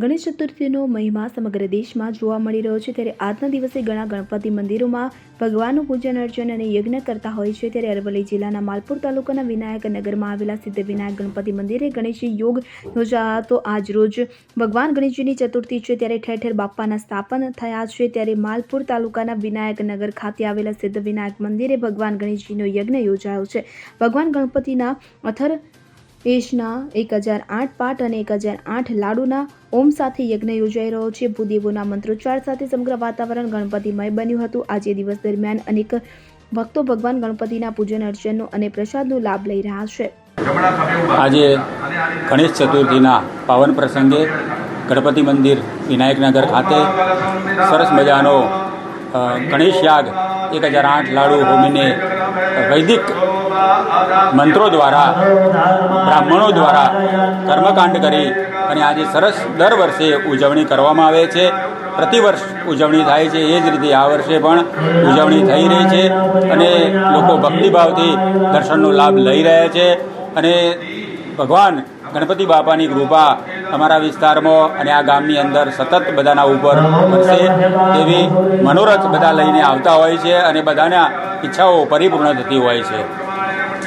ગણેશ ચતુર્થીનો મહિમા સમગ્ર દેશમાં જોવા મળી રહ્યો છે. ત્યારે આજના દિવસે ઘણા ગણપતિ મંદિરોમાં ભગવાનનું પૂજન, અર્ચન અને યજ્ઞ કરતા હોય છે. ત્યારે અરવલ્લી જિલ્લાના માલપુર તાલુકાના વિનાયક નગરમાં આવેલા સિદ્ધ વિનાયક ગણપતિ મંદિરે ગણેશ યોગ યોજાતો હતો આજ રોજ ભગવાન ગણેશજીની ચતુર્થી છે. ત્યારે ઠેર ઠેર બાપ્પાના સ્થાપન થયા છે. ત્યારે માલપુર તાલુકાના વિનાયક નગર ખાતે આવેલા સિદ્ધ વિનાયક મંદિરે ભગવાન ગણેશજીનો યજ્ઞ યોજાયો છે. ભગવાન ગણપતિના અથર એશના એક હજાર આઠ પાઠ અને એક હજાર આઠ લાડુના ઓમ સાથે યજ્ઞ યોજાઈ રહ્યો છે. ભૂદેવોના મંત્રોચ્ચાર સાથે સમગ્ર વાતાવરણ ગણપતિમય બન્યું હતું. આજે દિવસ દરમિયાન અનેક ભક્તો ભગવાન ગણપતિના પૂજન અર્ચનનો અને પ્રસાદનો લાભ લઈ રહ્યા છે. આજે ગણેશ ચતુર્થીના પાવન પ્રસંગે ગણપતિ મંદિર વિનાયકનગર ખાતે સરસ મજાનો ગણેશ યાગ એક હજાર આઠ લાડુ હોમીને વૈદિક મંત્રો દ્વારા, બ્રાહ્મણો દ્વારા કર્મકાંડ કરી અને આજે સરસ દર વર્ષે ઉજવણી કરવામાં આવે છે. પ્રતિવર્ષ ઉજવણી થાય છે, એ જ રીતે આ વર્ષે પણ ઉજવણી થઈ રહી છે અને લોકો ભક્તિભાવથી દર્શનનો લાભ લઈ રહ્યા છે અને ભગવાન ગણપતિ બાપાની કૃપા અમારા વિસ્તારમાં અને આ ગામની અંદર સતત બધાના ઉપર વરસે તેવી મનોરથ બધા લઈને આવતા હોય છે અને બધાના ઈચ્છાઓ પરિપૂર્ણ થતી હોય છે.